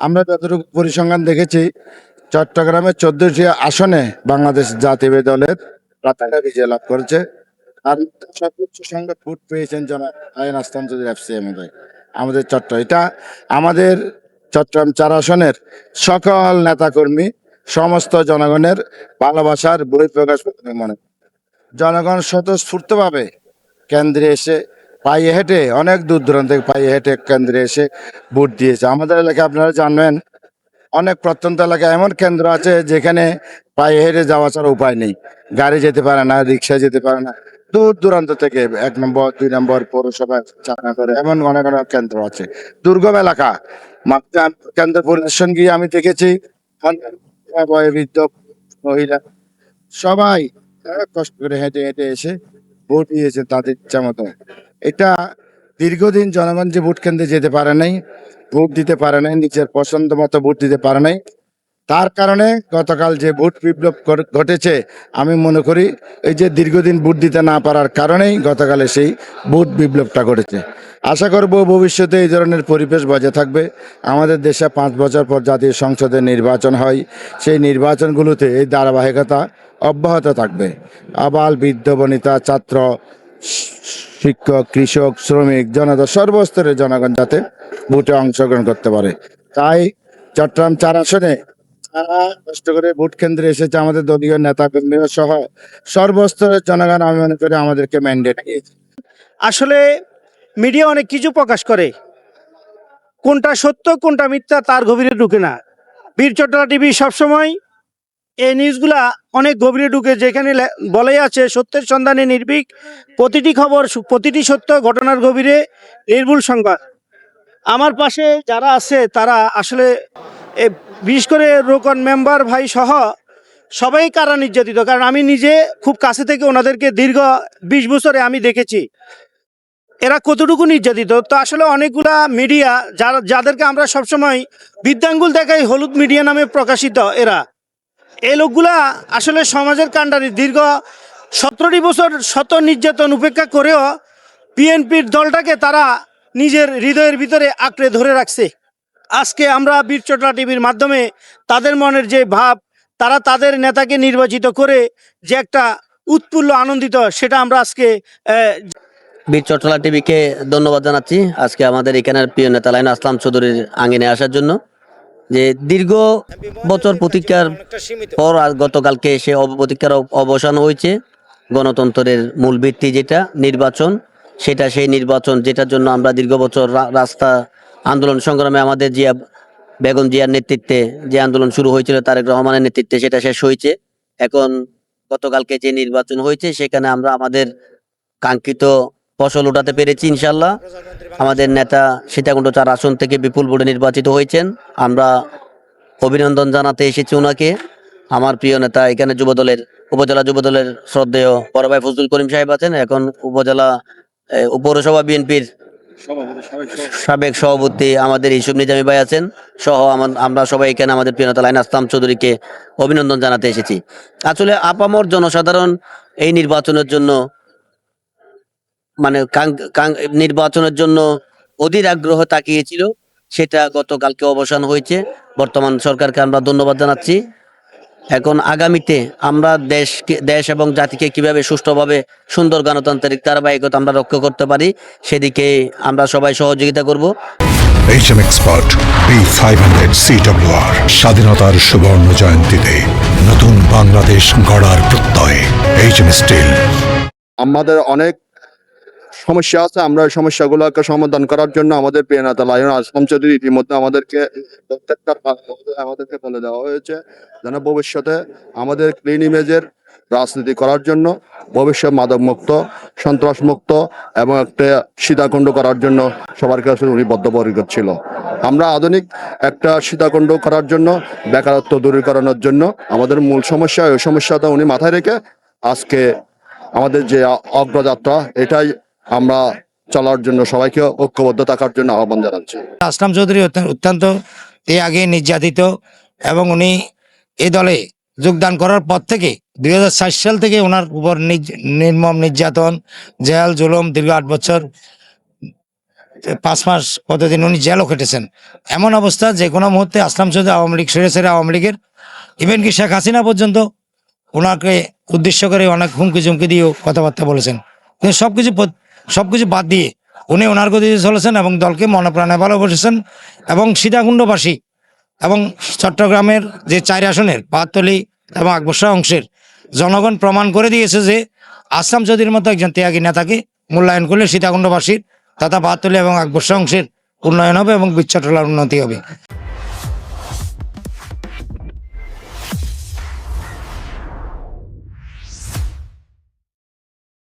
আমরা যতটুকু পরিসংখ্যান দেখেছি, চট্টগ্রামের চোদ্দটি আসনে বাংলাদেশ জাতীয় দলের প্রার্থীরা বিজয় লাভ করেছে। আর সর্বোচ্চ সংখ্যক ভোট পেয়েছেন জনাব আইন আসলাম চৌধুরী আমাদের চট্ট এটা আমাদের চট্টগ্রাম চার আসনের সকল নেতাকর্মী, সমস্ত জনগণের ভালোবাসার বহিঃপ্রকাশ মনে জনগণ স্বতঃস্ফূর্তভাবে কেন্দ্রে এসে পায়ে হেঁটে, অনেক দূর দূরান্ত থেকে পায়ে হেঁটে কেন্দ্রে এসে ভোট দিয়েছে। আমাদের এলাকায় আপনারা জানবেন, অনেক প্রত্যন্ত এলাকায় এমন কেন্দ্র আছে যেখানে পায়ে হেঁটে যাওয়া ছাড়া উপায় নেই। গাড়ি যেতে পারে না, রিক্সা যেতে পারে না। দূর দূরান্ত থেকে এক নম্বর, দুই নম্বর পৌরসভা চাকনা করে এমন অনেক অনেক কেন্দ্র আছে। দুর্গম এলাকা কেন্দ্র পরিদর্শন গিয়ে আমি দেখেছি বয়োবৃদ্ধ মহিলা, সবাই কষ্ট করে হেঁটে হেঁটে এসে ভোট দিয়েছে তাদের ইচ্ছা মতো। এটা দীর্ঘদিন জনগণ যে ভোট কেন্দ্রে যেতে পারে নাই, ভোট দিতে পারে নাই, নিজের পছন্দ মতো ভোট দিতে পারে নাই, তার কারণে গতকাল যে ভোট বিপ্লব ঘট- ঘটেছে, আমি মনে করি এই যে দীর্ঘদিন ভোট দিতে না পারার কারণেই গতকালে সেই ভোট বিপ্লবটা ঘটেছে। আশা করব ভবিষ্যতে এই ধরনের পরিবেশ বজায় থাকবে। আমাদের দেশে পাঁচ বছর পর জাতীয় সংসদে নির্বাচন হয়, সেই নির্বাচনগুলোতে এই ধারাবাহিকতা অব্যাহত থাকবে। আবাল, বৃদ্ধ, বনিতা, ছাত্র শিক্ষক, কৃষক, শ্রমিক, জনতা সর্বস্তরের জনগণ যাতে ভোটে অংশগ্রহণ করতে পারে। তাই চট্টগ্রাম চার আসনে যারা কষ্ট করে ভোট কেন্দ্রে এসেছে আমাদের দলীয় নেতা কর্মীরা সহ সর্বস্তরের জনগণ, আমি মনে করি আমাদেরকে ম্যান্ডেট দিয়েছে। আসলে মিডিয়া অনেক কিছু প্রকাশ করে। কোনটা সত্য, কোনটা মিথ্যা তার গভীরে ঢুকে না। বীর চট্টলা টিভি সবসময় এই নিউজগুলা অনেক গভীরে ঢুকে যেখানে বলাই আছে, সত্যের সন্ধানে নির্ভীক। প্রতিটি খবর প্রতিটি সত্য, ঘটনার গভীরে নির্ভুল সংবাদ। আমার পাশে যারা আছে, তারা আসলে বিশেষ করে রোকন মেম্বার ভাই সহ সবাই কারা নির্যাতিত? কারণ আমি নিজে খুব কাছে থেকে ওনাদেরকে দীর্ঘ বিশ বছরে আমি দেখেছি। এরা কতটুকু নির্যাতিত? তো আসলে অনেকগুলা মিডিয়া, যারা যাদেরকে আমরা সবসময় বিদ্যাঙ্গুল দেখাই হলুদ মিডিয়া নামে প্রকাশিত এরা। এই লোকগুলা আসলে সমাজের কাণ্ডারি দীর্ঘ সতেরোটি বছর শত নির্যাতন উপেক্ষা করেও বিএনপির দলটাকে তারা নিজের হৃদয়ের ভিতরে আঁকড়ে ধরে রাখছে। আজকে আমরা বীরচট্রা টিভির মাধ্যমে তাদের মনের যে ভাব, তারা তাদের নেতাকে নির্বাচিত করে যে একটা উৎফুল্ল, আনন্দিত, সেটা আমরা আজকে বীর চট্টলা টিভিকে ধন্যবাদ জানাচ্ছি আজকে আমাদের এখানের প্রিয় নেতা লাইন আসলাম চৌধুরীর আঙ্গিনে আসার জন্য। যে দীর্ঘ বছর প্রতীক্ষার পর গতকালকে সে প্রতীক্ষার অবসান হয়েছে। গণতন্ত্রের মূল ভিত্তি যেটা, নির্বাচন, সেটা সেই নির্বাচন, যেটার জন্য আমরা দীর্ঘ বছর রাস্তা আন্দোলন সংগ্রামে আমাদের জিয়া বেগম জিয়ার নেতৃত্বে যে আন্দোলন শুরু হয়েছিল, তারেক রহমানের নেতৃত্বে সেটা শেষ হয়েছে। এখন গতকালকে যে নির্বাচন হয়েছে, সেখানে আমরা আমাদের কাঙ্ক্ষিত ফসল উঠাতে পেরেছি ইনশাল্লাহ আমাদের নেতা সীতাকুণ্ড চার আসন থেকে বিপুল ভোটে নির্বাচিত হয়েছেন। আমরা অভিনন্দন জানাতে এসেছি ওনাকে আমার প্রিয় নেতা, এখানে যুবদলের, উপজেলা যুবদলের শ্রদ্ধেয় বড় ভাই ফজলুল করিম সাহেব আছেন। এখন উপজেলা পৌরসভা বিএনপির সাবেক সভাপতি আমাদের ইসুফ নিজামী ভাই আছেন সহ আমার- সবাই এখানে আমাদের প্রিয় নেতা লাইন আসলাম চৌধুরীকে অভিনন্দন জানাতে এসেছি। আসলে আপামর জনসাধারণ এই নির্বাচনের জন্য মানে কাং- কাং- নির্বাচনের জন্য অধীর আগ্রহ তাকিয়েছিল। সেটা গতকালকে অবসান হয়েছে। বর্তমান সরকারকে আমরা ধন্যবাদ জানাচ্ছি। এখন আগামীতে আমরা দেশকে দেশ এবং জাতিকে কীভাবে সুষ্ঠুভাবে সুন্দর গণতান্ত্রিক ধারাবাহিকতা আমরা রক্ষা করতে পারি সেদিকে আমরা সবাই সহযোগিতা করব। HM expert B five hundred CWR স্বাধীনতার সুবর্ণ জয়ন্তীতে নতুন বাংলাদেশ গড়ার প্রত্যয়। এইচএম স্টিল আমাদের অনেক সমস্যা আছে, আমরা এই সমস্যাগুলোকে সমাধান করার জন্য আমাদের প্রিয় নেতা লায়ন আসলাম চৌধুরী ইতিমধ্যে আমাদেরকে প্রত্যেকটা আমাদেরকে বলে দেওয়া হয়েছে যেন ভবিষ্যতে আমাদের ক্লিন ইমেজের রাজনীতি করার জন্য ভবিষ্যৎ মাদক মুক্ত সন্ত্রাস মুক্ত এবং একটা সীতাকুণ্ড করার জন্য সবার কাছে উনি বদ্ধপরিকর ছিল। আমরা আধুনিক একটা সীতাকুণ্ড করার জন্য, বেকারত্ব দূরীকরণের জন্য আমাদের মূল সমস্যা, ওই সমস্যাটা উনি মাথায় রেখে আজকে আমাদের যে অগ্রযাত্রা, এটাই আমরা চলার জন্য সবাইকে ঐক্যবদ্ধ থাকার জন্য আহ্বান জানাচ্ছি। আসলাম চৌধুরী অত্যন্ত এ আগে নির্যাতিত এবং উনি এই দলে যোগদান করার পর থেকে দুই সাল থেকে ওনার উপর নির্মম নির্যাতন, জেল, জুলুম দীর্ঘ আট বছর, পাঁচ মাস কতদিন উনি জেলও খেটেছেন। এমন অবস্থা যে কোনো মুহূর্তে আসলাম চৌধুরী আওয়ামী লীগ সরে সেরে আওয়ামী লীগের। ইভেন কি শেখ হাসিনা পর্যন্ত ওনাকে উদ্দেশ্য করে অনেক হুমকি চুমকি দিয়েও কথাবার্তা বলেছেন। কিন্তু সবকিছু পদ- সবকিছু বাদ দিয়ে উনি ওনার গতিতে চলেছেন এবং দলকে মনে প্রাণে ভালোবেসেছেন এবং সীতাকুণ্ডবাসী এবং চট্টগ্রামের যে চার আসনের পাহাড়তলি এবং আকবর্ষা অংশের জনগণ প্রমাণ করে দিয়েছে যে আসাম চৌধুরীর মতো একজন ত্যাগী নেতাকে মূল্যায়ন করলে সীতাকুণ্ডবাসীর তথা পাহাড়তলি এবং আকবর্ষা অংশের উন্নয়ন হবে এবং বিচ্ছটলার উন্নতি হবে।